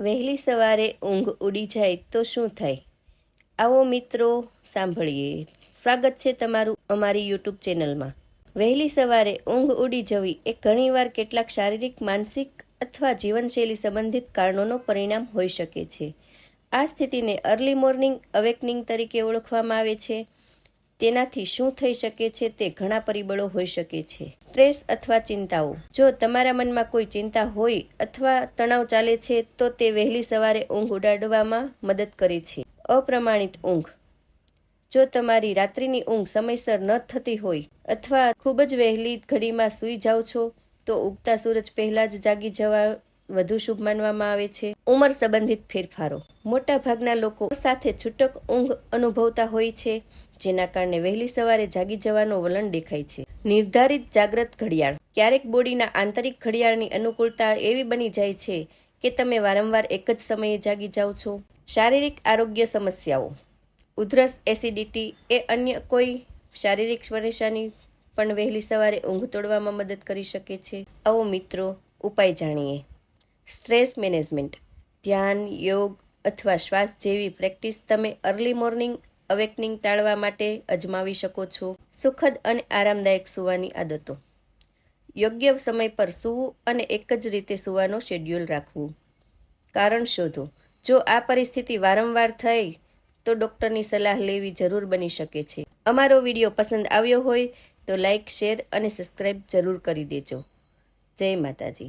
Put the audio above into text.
વહેલી સવારે ઊંઘ ઉડી જાય તો શું થાય? આવો મિત્રો, સાંભળીએ. સ્વાગત છે તમારું અમારી યુટ્યુબ ચેનલમાં. વહેલી સવારે ઊંઘ ઉડી જવી એ ઘણીવાર કેટલાક શારીરિક, માનસિક અથવા જીવનશૈલી સંબંધિત કારણોનો પરિણામ હોઈ શકે છે. આ સ્થિતિને અર્લી મોર્નિંગ અવેકનિંગ તરીકે ઓળખવામાં આવે છે. તેનાથી શું થઈ શકે છે તે ઘણા પરિબળો હોઈ શકે છે. સ્ટ્રેસ અથવા ચિંતાઓ. જો તમારા મનમાં કોઈ ચિંતા હોય અથવા તણાવ ચાલે છે, તો તે વહેલી સવારે ઊંઘ ઉડાડવામાં મદદ કરે છે. અપ્રમાણિત ઊંઘ. જો તમારી રાત્રિની ઊંઘ સમયસર ન થતી હોય અથવા ખૂબ જ વહેલી ઘડીમાં સૂઈ જાઓ છો, તો ઉગતા સૂરજ પહેલા જ જાગી જવા વધુ શુભ માનવામાં આવે છે. ઉંમર સંબંધિત ફેરફારો. મોટા ભાગના લોકો સાથે છૂટક ઊંઘ અનુભવતા હોય છે જેના કારણે વહેલી સવારે જાગી જવાનો વલણ દેખાય છે. નિર્ધારિત જાગ્રત ઘડિયાળ. ક્યારેક બોડીના આંતરિક ઘડિયાળની અનુકૂળતા એવી બની જાય છે કે તમે વારંવાર એક જ સમયે જાગી જાઓ છો. શારીરિક આરોગ્ય સમસ્યાઓ. ઉધરસ એસિડિટી એ અન્ય કોઈ શારીરિક પરેશાની પણ વહેલી સવારે ઊંઘ તોડવામાં મદદ કરી શકે છે. આવો મિત્રો, ઉપાય જાણીએ. Stress management. ધ્યાન, યોગ અથવા શ્વાસ જેવી પ્રેક્ટિસ તમે અર્લી મોર્નિંગ અવેકનિંગ ટાળવા માટે અજમાવી શકો છો. સુખદ અને આરામદાયક સૂવાની આદતો. યોગ્ય સમય પર સૂવું અને એક જ રીતે સૂવાનો શેડ્યુલ રાખવું. કારણ શોધો. જો આ પરિસ્થિતિ વારંવાર થઈ, તો ડૉક્ટરની સલાહ લેવી જરૂર બની શકે છે. અમારો વીડિયો પસંદ આવ્યો હોય, તો લાઇક શેર અને સબસ્ક્રાઈબ જરૂર કરી દેજો. જય માતાજી.